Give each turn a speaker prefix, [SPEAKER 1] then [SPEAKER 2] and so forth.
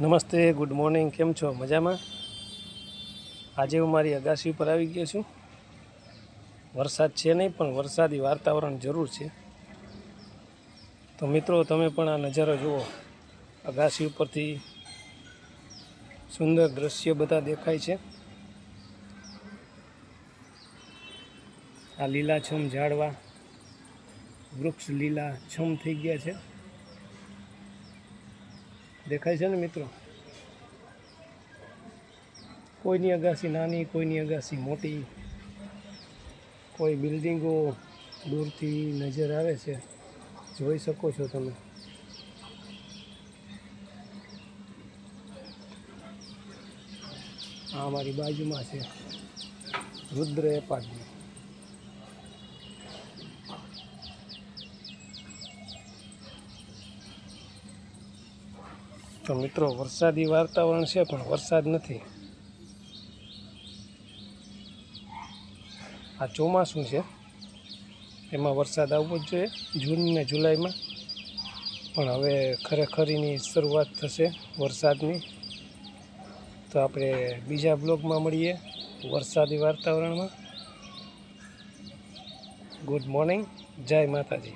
[SPEAKER 1] નમસ્તે, good morning. કેમ છો? મજામાં? આજે હું મારી અગાસી ઉપર આવી ગયો છું. વરસાદ છે નહીં, પણ વરસાદી વાતાવરણ જરૂર છે. તો મિત્રો, તમે પણ આ નજારો જુઓ. અગાસી ઉપરથી સુંદર દ્રશ્ય બધા દેખાય છે. આ લીલાછમ ઝાડવા, વૃક્ષ લીલા છમ થઈ ગયા છે. દેખાય છે ને મિત્રો? કોઈની અગાસી નાની, કોઈની અગાસી મોટી, કોઈ બિલ્ડિંગો દૂરથી નજર આવે છે? જોઈ શકો છો તમે. આ અમારી બાજુમાં છે રુદ્ર એપાર્ટમેન્ટ તો મિત્રો, વરસાદી વાતાવરણ છે, પણ વરસાદ નથી. આ ચોમાસું છે. એમાં વરસાદ આવવો જ જોઈએ, જૂન ને જુલાઈમાં. પણ હવે ખરેખરીની શરૂઆત થશે વરસાદની. તો આપણે બીજા બ્લોગમાં મળીએ વરસાદી વાતાવરણમાં. ગુડ મોર્નિંગ, જય માતાજી.